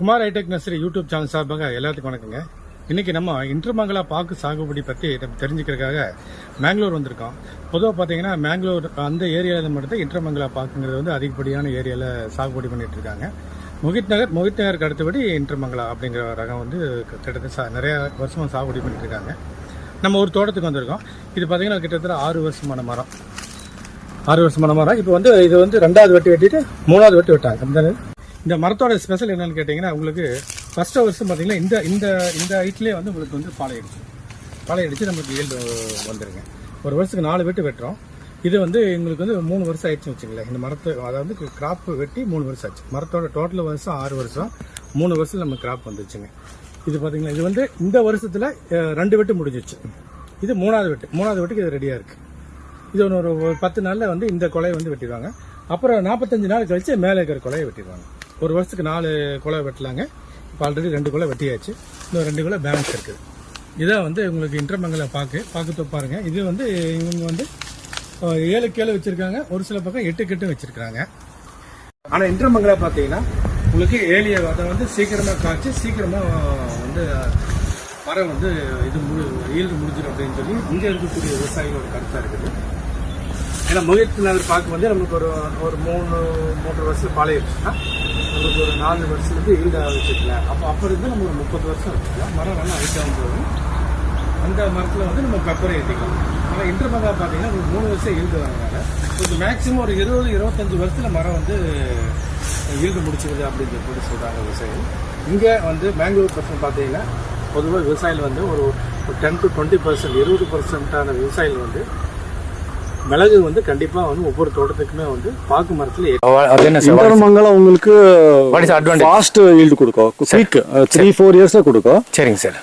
Kumar hitech nursery YouTube channel சார்பாக எல்லாத்துக்கும் வணக்கங்க. இன்னைக்கு நம்ம இன்டர்மங்கலா பாக்கு சாகுபடி பற்றி நம்ம தெரிஞ்சுக்கிறதுக்காக மேங்களூர் வந்திருக்கோம். பொதுவாக பார்த்தீங்கன்னா மேங்களூர் அந்த ஏரியாவில் மட்டும் இன்டர்மங்கலா பாக்குங்கிறது வந்து அதிகப்படியான ஏரியாவில் சாகுபடி பண்ணிட்டு இருக்காங்க. முகித் நகர் முகித் நகருக்கு அடுத்தபடி இன்டர்மங்கலா அப்படிங்கிற ரகம் வந்து கிட்டத்தட்ட சா- நிறையா வருஷமாக சாகுபடி பண்ணிட்டு இருக்காங்க. நம்ம ஒரு தோட்டத்துக்கு வந்திருக்கோம். இது பார்த்தீங்கன்னா கிட்டத்தட்ட ஆறு வருஷமான மரம். ஆறு வருஷமான மரம். இப்போ வந்து இது வந்து ரெண்டாவது வெட்டி வெட்டிட்டு மூணாவது வெட்டி வெட்டாங்க. இந்த மரத்தோட ஸ்பெஷல் என்னன்னு கேட்டிங்கன்னா உங்களுக்கு ஃபர்ஸ்ட் வருஷம் பார்த்தீங்கன்னா இந்த இந்த இந்த ஹைட்லேயே வந்து உங்களுக்கு வந்து பாலை அடிச்சு பாலை அடித்து நமக்கு ஈல்டு வந்துடுங்க ஒரு வருஷத்துக்கு நாலு வெட்டு வெட்டுறோம். இது வந்து எங்களுக்கு வந்து மூணு வருஷம் ஆயிடுச்சுன்னு வச்சுங்களேன் இந்த மரத்தை அதாவது கிராப் வெட்டி மூணு வருஷம் ஆச்சு. மரத்தோட டோட்டல் வருஷம் ஆறு வருஷம். மூணு வருஷம் நம்ம கிராப் வந்துச்சுங்க. இது பார்த்தீங்கன்னா இது வந்து இந்த வருஷத்தில் ரெண்டு வெட்டு முடிஞ்சிச்சு. இது மூணாவது வெட்டு. மூணாவது வெட்டுக்கு இது ரெடியாக இருக்குது இது ஒன்று ஒரு பத்து நாளில் வந்து இந்த கொலையை வந்து வெட்டிடுவாங்க. அப்புறம் நாற்பத்தஞ்சு நாள் கழித்து மேலே இருக்கிற கொலையை வெட்டிடுவாங்க. ஒரு வருஷத்துக்கு நாலு குலை வெட்டலாங்க. இப்போ ஆல்ரெடி ரெண்டு குலை வெட்டியாச்சு. இன்னும் ரெண்டு குலை பேலன்ஸ் இருக்குது. இதான் வந்து உங்களுக்கு இன்டர்மங்கல பாக்கு பாக்கு பாருங்கள் இது வந்து இவங்க வந்து ஏழு கேளு வச்சுருக்காங்க. ஒரு சில பக்கம் எட்டு கெட்டும் வச்சுருக்காங்க ஆனால் இன்டர்மங்கலா பார்த்தீங்கன்னா உங்களுக்கு ஏலிய அதை வந்து சீக்கிரமாக காய்ச்சி சீக்கிரமாக வந்து மரம் வந்து இது முழு ஈல்டு முடிஞ்சிடும் அப்படின்னு சொல்லி இங்கே இருக்கக்கூடிய விவசாயிகளோட கருத்தாக இருக்குது. ஏன்னா முயற்சி நாள் பார்க்க வந்து நம்மளுக்கு ஒரு ஒரு மூணு மூன்று வருஷம் பழையிருச்சுன்னா உங்களுக்கு ஒரு நாலு வருஷத்துக்கு ஈல்டாக வச்சுக்கல. அப்போ அப்போ இருந்து நம்ம ஒரு முப்பது வருஷம் வச்சுக்கலாம் மரம் நல்லா அழிக்காமல் போகும் அந்த மரத்தில் வந்து நம்ம பெப்பரை ஏற்றிக்கலாம் ஆனால் இன்டர்மங்கா பார்த்தீங்கன்னா ஒரு மூணு வருஷம் ஈல்டு வரனால கொஞ்சம் மேக்ஸிமம் ஒரு இருபது இருபத்தஞ்சு வருஷத்தில் மரம் வந்து ஈல்டு முடிச்சிருது அப்படின்னு சொல்லி சொல்கிறாங்க விவசாயிகள். இங்கே வந்து மேங்களூர் பர்சன்ட் பார்த்தீங்கன்னா பொதுவாக விவசாயிகள் வந்து ஒரு டென் டு டுவெண்ட்டி பர்சன்ட் இருபது பர்சன்ட்டான விவசாயிகள் வந்து மிளகு வந்து கண்டிப்பாக வந்து ஒவ்வொரு தோட்டத்துக்குமே வந்து பாக்கு மரத்தில் அது என்ன சார்? இன்டர்மங்கலம் உங்களுக்கு ஃபாஸ்ட் ஈல்டு கொடுக்கும். குயிக் த்ரீ ஃபோர் இயர்ஸ்ல கொடுக்கும். சரிங்க சார்.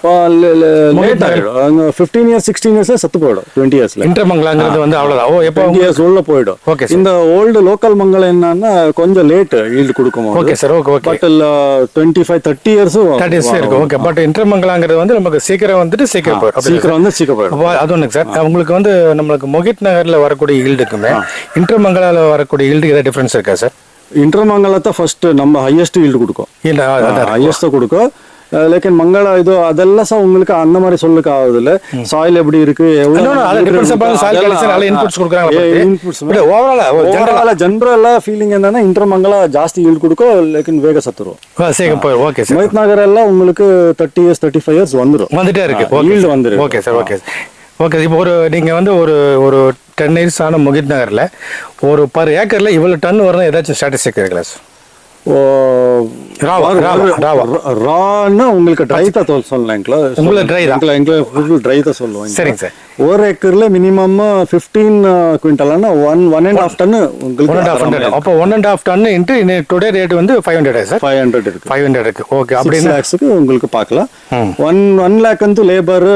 லேட் ஆகிடும் அங்கே ஃபிஃப்டீன் இயர்ஸ் சிக்ஸ்டீன் இயர்ஸ்ல செத்து போயிடும். டுவெண்ட்டி இயர்ஸ்ல இன்டர்மங்கலாங்கிறது வந்து அவ்வளோதான் ஓ எப்போ இயர்ஸ் உள்ள போயிடும். ஓகே இந்த ஓல்டு லோக்கல் மங்கலம் என்னன்னா கொஞ்சம் லேட் ஈல்டு கொடுக்கும் okay sir okay okay but twenty five thirty இயர்ஸும் thirty years இருக்கு ஓகே பட் இன்டர்மங்கலாங்கிறது வந்து நமக்கு சீக்கிரம் வந்துட்டு சீக்கிரம் போயிடும். சீக்கிரம் வந்து சீக்கிரம் போயிடும். அப்போ அது ஒன்றுங்க சார். உங்களுக்கு வந்து நம்மளுக்கு மொஹித் நகர்ல வரக்கூடிய ஈல்டுக்குமே இன்டர்மங்கலால வரக்கூடிய ஈல்டு ஏதாவது டிஃபரன்ஸ் இருக்கா சார் இன்டர்மங்கலத்தை ஃபர்ஸ்ட் நம்ம ஹையஸ்ட் ஈல்டு கொடுக்கும். இல்ல ஹையஸ்ட் கொடுக்கும். லேக்கின் மங்கள இது அதெல்லாம் சார் உங்களுக்கு அந்த மாதிரி சொல்லுக்கு ஆகுது இல்ல சாயில் எப்படி இருக்கு ஓவராலா ஜென்ரலா ஃபீலிங் என்னன்னா இன்டர்மங்கலா ஜாஸ்தி ஈல்டு கொடுக்கும் லேக்கின் வேக சத்துரும். ஓகே சார் மொஹித் நகர் எல்லாம் உங்களுக்கு thirty years thirty five years வந்துடும் வந்துட்டே இருக்கு. சார். வந்துரும். ஓகே சார் ஓகே ஓகே இப்போ ஒரு நீங்க வந்து ஒரு ஒரு டென் இயர்ஸ் ஆன முகித் நகர்ல ஒரு பர் ஏக்கர்ல இவ்வளவு டன் வரணும் ஏதாச்சும் ஸ்டாட்டிஸ்டிக் இருக்குல்ல சார். ரான்னா உங்களுக்கு ட்ரை தான் சொல் சொல்லலாங்களா உங்களுக்கு dry தான். எங்களுக்கு ட்ரை தான் சொல்லுவாங்க சரிங்க சார் ஒரு ஏக்கர்ல minimum fifteen குவிண்டல்னா one one and half ton உங்களுக்கு அப்போ one and half ton into today rate வந்து five hundred sir five hundred இருக்கு. ஃபைவ் ஹண்ட்ரட் இருக்கு. ஓகே அப்படின்னு லேக்ஸுக்கு உங்களுக்கு பார்க்கலாம். ஒன் ஒன் லேக் வந்து லேபர்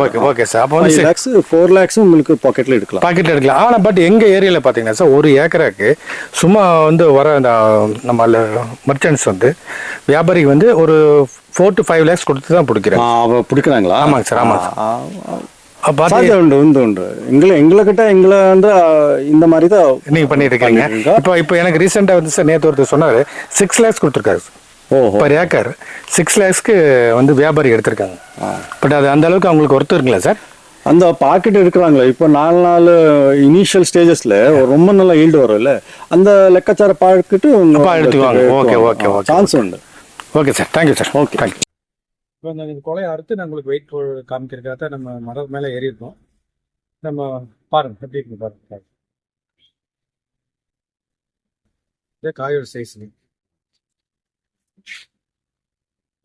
ஓகே ஓகே சார் அப்போ வந்து லேக்ஸ் ஃபோர் லேக்ஸ் உங்களுக்கு பாக்கெட்ல எடுக்கலாம். பாக்கெட் எடுக்கலாம். ஆனால் பட் எங்க ஏரியாவில் பார்த்தீங்கன்னா சார் ஒரு ஏக்கராக்கு சும்மா வந்து வர அந்த நம்ம மர்ச்சன்ட்ஸ் வந்து வியாபாரி வந்து ஒரு ஃபோர் டு ஃபைவ் லேக்ஸ் கொடுத்து தான் பிடிக்கிறாங்க பிடிக்கிறாங்களா? ஆமாங்க சார், ஆமாங்க ஆ, ஆ, அப்போ பார்த்து சாத்தியம் உண்டு உண்டு உண்டு. எங்களை எங்களை கிட்ட எங்களை வந்து இந்த மாதிரி தான் நீங்க பண்ணிட்டு இருக்கீங்க. இப்போ இப்போ எனக்கு ரீசெண்டாக வந்து சார் நேற்று ஒருத்தர் சொன்னார் சிக்ஸ் லேக்ஸ் கொடுத்துருக்காரு. ஓஹோ. பர் ஏக்கர் சிக்ஸ் லேக்ஸ்க்கு வந்து வியாபாரி எடுத்திருக்காங்க. பட் அது அந்த அளவுக்கு அவங்களுக்கு ஒருத்தர் இருக்குல்ல சார்? அந்த பாக்கெட் எடுக்கிறாங்களே இப்போ நாலு நாலு இனிஷியல் ஸ்டேஜஸ்ல ரொம்ப நல்ல ஈல்டு வரும்ல அந்த லெக்கச்சார பாக்கெட்டு சான்ஸ் உண்டு. Okay sir thank you sir Okay. Thank you இப்போ இந்த இந்த கொலையை அறுத்து நான் உங்களுக்கு வெயிட் காமிக்கிறதுக்காக தான் நம்ம மரம் மேலே ஏறி இருக்கோம் நம்ம பாருங்க எப்படி இருக்கு பாருங்க. இதே காயோட சைஸ்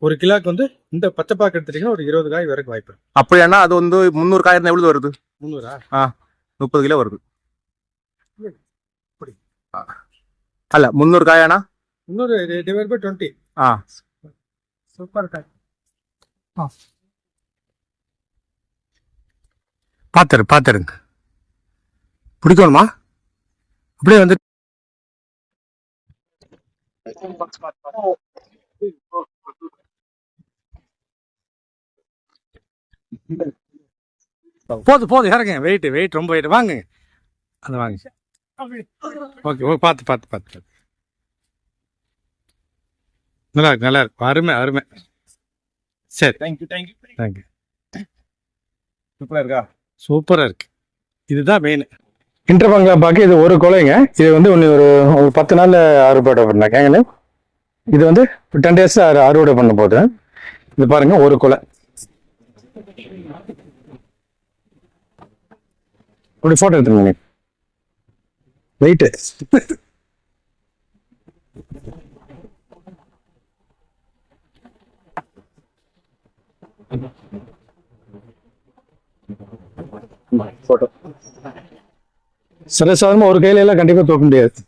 ஒரு கிலோக்கு வந்து இந்த பச்சை பாக்கு எடுத்துட்டீங்கன்னா ஒரு இருபது காய் வரைக்கும் வாய்ப்பு. அப்படியானா அது வந்து முந்நூறு காயிரம் எவ்வளவு வருது? முந்நூறா? முப்பது கிலோ வருது. அல்ல முந்நூறு காயானா முந்நூறு டிவைட் பை டுவெண்ட்டி ஆ. சூப்பர் காய். பார்த்துரு பார்த்துருங்க பிடிக்கணுமா? அப்படியே வந்து போதும் போதும் இறங்குங்க. வெயிட் வெயிட் ரொம்ப வெயிட் வாங்க அந்த வாங்க ஓகே ஓ பார்த்து பார்த்து பார்த்து பார்த்து. நல்லா இருக்கு நல்லா இருக்கு. அருமை அருமை. சரி. தேங்க்யூ தேங்க்யூ தேங்க்யூ சூப்பரா இருக்கா? சூப்பராக இருக்கு. இதுதான் மெயின் இன்டர்பங்களா பாக்கு இது ஒரு கொலைங்க. இது வந்து ஒன்று ஒரு ஒரு பத்து நாளில் அறுவடை பண்ணாங்க ஏங்க இது வந்து டென் டேஸ் அறுவடை பண்ண போது இது பாருங்க ஒரு கொலை. அப்படி ஃபோட்டோ எடுத்துங்க வெயிட்டு போட்டோ சரசாதமாக ஒரு கையில எல்லாம் கண்டிப்பாக தூக்க முடியாது.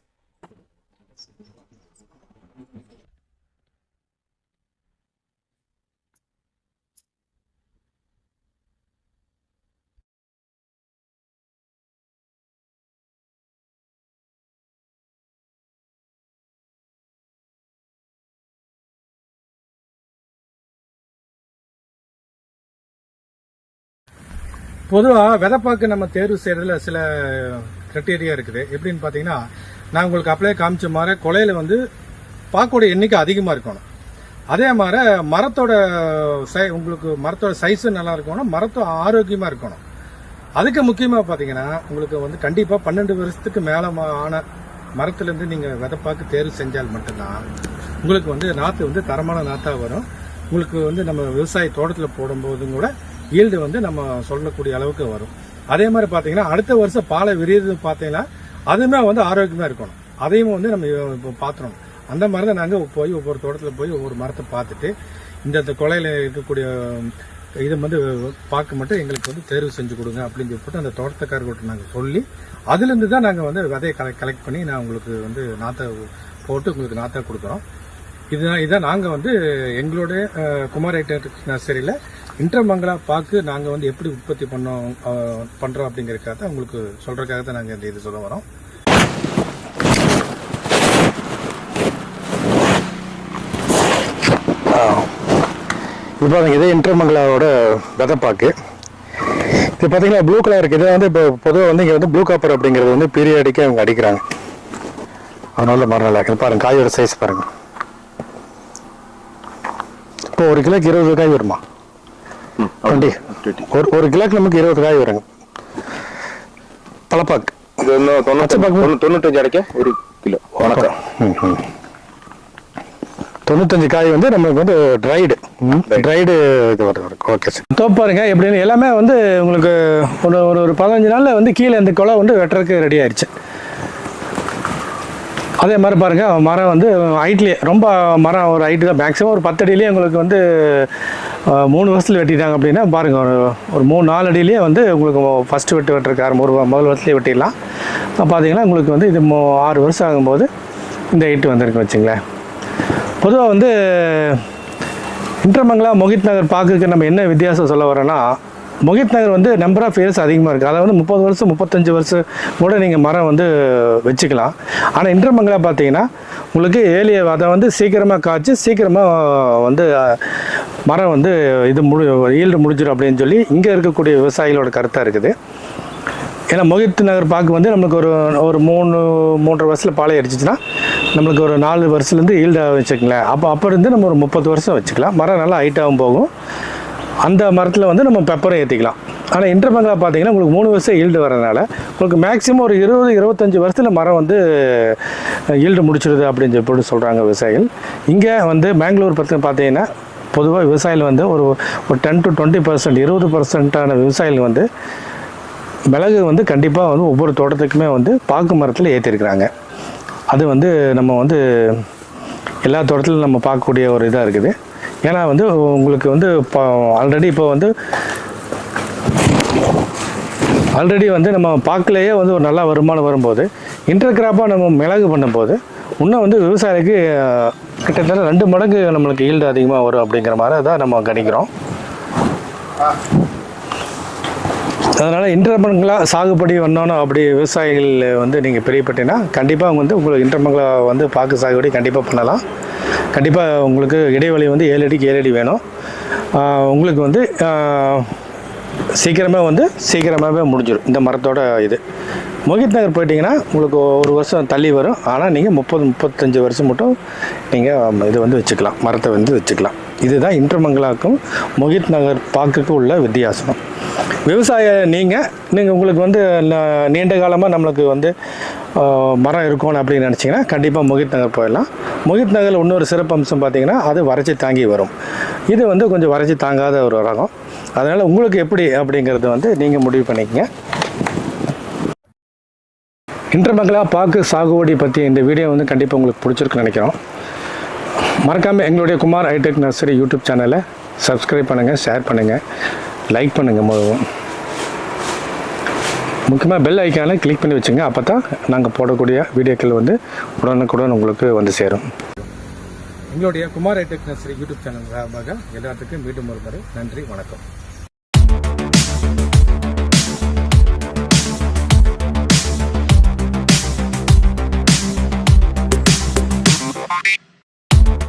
பொதுவாக விதைப்பாக்கு நம்ம தேர்வு செய்யறதுல சில கிரைட்டீரியா இருக்குது. எப்படின்னு பார்த்தீங்கன்னா நான் உங்களுக்கு அப்படியே காமிச்ச மாதிரி கொலையில் வந்து பாக்கோட எண்ணிக்கை அதிகமாக இருக்கணும். அதே மாதிரி மரத்தோட சை உங்களுக்கு மரத்தோட சைஸு நல்லா இருக்கணும் மரத்தோட ஆரோக்கியமாக இருக்கணும். அதுக்கு முக்கியமாக பார்த்தீங்கன்னா உங்களுக்கு வந்து கண்டிப்பாக பன்னெண்டு வருஷத்துக்கு மேலே ஆன மரத்துலேருந்து நீங்கள் விதைப்பாக்கு தேர்வு செஞ்சால் மட்டும்தான் உங்களுக்கு வந்து நாற்று வந்து தரமான நாற்றாக வரும். உங்களுக்கு வந்து நம்ம விவசாய தோட்டத்தில் போடும்போதும் கூட ஈல்டு வந்து நம்ம சொல்லக்கூடிய அளவுக்கு வரும். அதே மாதிரி பார்த்தீங்கன்னா அடுத்த வருஷம் பாலை விரியுறது பார்த்தீங்கன்னா அதுவுமே வந்து ஆரோக்கியமாக இருக்கணும். அதையும் வந்து நம்ம இப்போ பார்த்துறோம் அந்த மாதிரி தான் நாங்கள் போய் ஒவ்வொரு தோட்டத்தில் போய் ஒவ்வொரு மரத்தை பார்த்துட்டு இந்த கொலையில் இருக்கக்கூடிய இது வந்து பார்க்க மட்டும் எங்களுக்கு வந்து தேர்வு செஞ்சு கொடுங்க அப்படின்னு சொல்லிட்டு அந்த தோட்டத்துக்காரர்கிட்ட நாங்கள் சொல்லி அதுலேருந்து தான் நாங்கள் வந்து விதையை கலெக்ட் கலெக்ட் பண்ணி நான் உங்களுக்கு வந்து நாற்றை போட்டு உங்களுக்கு நாற்றை கொடுக்குறோம். இதுதான் இதான் நாங்கள் வந்து எங்களுடைய குமார் ஐட்டர் நர்சரியில் இன்டர்மங்களா பாக்கு நாங்கள் வந்து எப்படி உற்பத்தி பண்ணோம் பண்ணுறோம் அப்படிங்கிறக்காக தான் உங்களுக்கு சொல்கிறக்காக தான் நாங்கள் இந்த இது சொல்ல வரோம். இது இன்டர்மங்களாவோட இதே இன்டர்மங்கலாவோட விதைப்பாக்கு. இது பார்த்தீங்கன்னா ப்ளூ கலர் இருக்குது இதை வந்து இப்போ பொதுவாக வந்து இங்கே வந்து ப்ளூ காப்பர் அப்படிங்கிறது வந்து பீரியாடிக்காக அவங்க அடிக்கிறாங்க. அதனால மறுநாள் நல்லா இருக்குது பாருங்க காயோட சைஸ் பாருங்கள் இப்போ ஒரு கிலோக்கு இருபது காய் வருமா? டுவெண்ட்டி ஒரு ஒரு கிலோக்கு நமக்கு இருபது காய் வருங்க பழப்பாக்கு தொண்ணூத்தஞ்சு அடைக்க ஒரு கிலோ. வணக்கம். ம், ம். தொண்ணூத்தஞ்சு காய் வந்து நமக்கு வந்து ட்ரைடு ட்ரைடு இது வருது ஓகே சார் தோப்பு பாருங்க எப்படின்னு. எல்லாமே வந்து உங்களுக்கு ஒரு ஒரு ஒரு பதினஞ்சு நாளில் வந்து கீழே இந்த குலை வந்து வெட்டுறதுக்கு ரெடி ஆயிடுச்சு. அதே மாதிரி பாருங்க மரம் வந்து ஹைட்லேயே ரொம்ப மரம் ஒரு ஹைட்டு தான். மேக்ஸிமம் ஒரு பத்து அடியிலேயே உங்களுக்கு வந்து மூணு வருஷத்தில் வெட்டிட்டாங்க அப்படின்னா பாருங்கள் ஒரு ஒரு மூணு நாலு அடியிலேயே வந்து உங்களுக்கு ஃபஸ்ட்டு வெட்டு வெட்டுறதுக்கு ஒரு முதல் வருஷத்துலேயே வெட்டிடலாம். அப்போ பார்த்தீங்கன்னா உங்களுக்கு வந்து இது ஆறு வருஷம் ஆகும்போது இந்த ஹைட்டு வந்திருக்கு வச்சுங்களேன். பொதுவாக வந்து இன்டர்மங்களா மொஹித் நகர் பார்க்கறதுக்கு நம்ம என்ன வித்தியாசம் சொல்ல வரோன்னா மொஹித் நகர் வந்து நம்பர் ஆஃப் இயர்ஸ் அதிகமாக இருக்குது அதாவது முப்பது வருஷம் முப்பத்தஞ்சு வருஷம் கூட நீங்கள் மரம் வந்து வச்சுக்கலாம். ஆனால் இன்றமங்கலா பார்த்தீங்கன்னா உங்களுக்கு ஏலிய அதை வந்து சீக்கிரமாக காய்ச்சி சீக்கிரமாக வந்து மரம் வந்து இது முடி ஈல்டு முடிஞ்சிடும் அப்படின்னு சொல்லி இங்கே இருக்கக்கூடிய விவசாயிகளோட கருத்தாக இருக்குது. ஏன்னா மொஹித் நகர் பாக்கு வந்து நம்மளுக்கு ஒரு ஒரு மூணு மூன்றரை வருஷத்தில் பாலை அடிச்சிச்சுன்னா நம்மளுக்கு ஒரு நாலு வருஷத்துலேருந்து ஈல்டாக வச்சுக்கங்களேன். அப்போ அப்போ இருந்து நம்ம ஒரு முப்பது வருஷம் வச்சுக்கலாம். மரம் நல்லா ஹைட்டாகவும் போகும். அந்த மரத்தில் வந்து நம்ம பெப்பரும் ஏற்றிக்கலாம் ஆனால் இன்டர்பங்களா பார்த்தீங்கன்னா உங்களுக்கு மூணு வருஷம் ஈல்டு வரதுனால உங்களுக்கு மேக்ஸிமம் ஒரு இருபது இருபத்தஞ்சி வருஷத்தில் மரம் வந்து ஈல்டு முடிச்சிடுது அப்படின்னு சொல்லி சொல்கிறாங்க விவசாயிகள். இங்கே வந்து மேங்களூர் பற்றி பார்த்தீங்கன்னா பொதுவாக விவசாயிகள் வந்து ஒரு ஒரு டென் டு டுவெண்ட்டி பர்சன்ட் இருபது பர்சன்ட்டான விவசாயிகள் வந்து மிளகு வந்து கண்டிப்பாக வந்து ஒவ்வொரு தோட்டத்துக்குமே வந்து பாக்கு மரத்தில் ஏற்றிருக்கிறாங்க அது வந்து நம்ம வந்து எல்லா தோட்டத்திலும் நம்ம பார்க்கக்கூடிய ஒரு இதாக இருக்குது. ஏன்னா வந்து உங்களுக்கு வந்து இப்போ ஆல்ரெடி இப்போ வந்து ஆல்ரெடி வந்து நம்ம பாக்கிலேயே வந்து ஒரு நல்ல வருமானம் வரும்போது இன்டர் கிராப்பாக நம்ம மிளகு பண்ணும்போது இன்னும் வந்து விவசாயிக்கு கிட்டத்தட்ட ரெண்டு மடங்கு நம்மளுக்கு ஈல்டு அதிகமாக வரும் அப்படிங்கிற மாதிரி தான் நம்ம கணிக்கிறோம். அதனால் இன்டர்மங்களா சாகுபடி பண்ணணும் அப்படி விவசாயிகள் வந்து நீங்கள் பிரியப்பட்டீங்கன்னா கண்டிப்பாக அவங்க வந்து உங்களுக்கு இன்டர்மங்களா வந்து பாக்கு சாகுபடி கண்டிப்பாக பண்ணலாம். கண்டிப்பாக உங்களுக்கு இடைவெளி வந்து ஏழு அடிக்கு ஏழு அடி வேணும். உங்களுக்கு வந்து சீக்கிரமே வந்து சீக்கிரமாகவே முடிஞ்சிடும் இந்த மரத்தோட இது. மொஹித் நகர் போயிட்டிங்கன்னா உங்களுக்கு ஒரு வருஷம் தள்ளி வரும். ஆனால் நீங்கள் முப்பது முப்பத்தஞ்சு வருஷம் மட்டும் நீங்கள் இது வந்து வச்சுக்கலாம். மரத்தை வந்து வச்சுக்கலாம். இதுதான் இன்டர்மங்களாக்கும் மொஹித் நகர் பாக்குக்கு உள்ள வித்தியாசம். விவசாய நீங்கள் நீங்கள் உங்களுக்கு வந்து நீண்ட காலமாக நம்மளுக்கு வந்து மரம் இருக்கணும் அப்படின்னு நினச்சிங்கன்னா கண்டிப்பாக முகித் நகர் போயிடலாம். முகித் நகரில் இன்னொரு சிறப்பு அம்சம் பார்த்தீங்கன்னா அது வறட்சி தாங்கி வரும். இது வந்து கொஞ்சம் வறட்சி தாங்காத ஒரு ரகம். அதனால் உங்களுக்கு எப்படி அப்படிங்கிறத வந்து நீங்கள் முடிவு பண்ணிக்கங்க. இன்டர்மங்களா பாக்கு சாகுபடி பற்றி இந்த வீடியோ வந்து கண்டிப்பாக உங்களுக்கு பிடிச்சிருக்குன்னு நினைக்கிறோம். மறக்காமல் எங்களுடைய குமார் ஹைடெக் நர்சரி யூடியூப் சேனலை சப்ஸ்கிரைப் பண்ணுங்கள் ஷேர் பண்ணுங்கள் லைக் பண்ணுங்கள் முழுவதும். முக்கியமாக பெல் ஐக்கானை கிளிக் பண்ணி வச்சுங்க அப்போ தான் நாங்கள் போடக்கூடிய வீடியோக்கள் வந்து உடனுக்குடன் உங்களுக்கு வந்து சேரும். எங்களுடைய Kumar hitech nursery YouTube channel சார்பாக எல்லாத்துக்கும் மீண்டும் ஒரு முறை நன்றி வணக்கம்.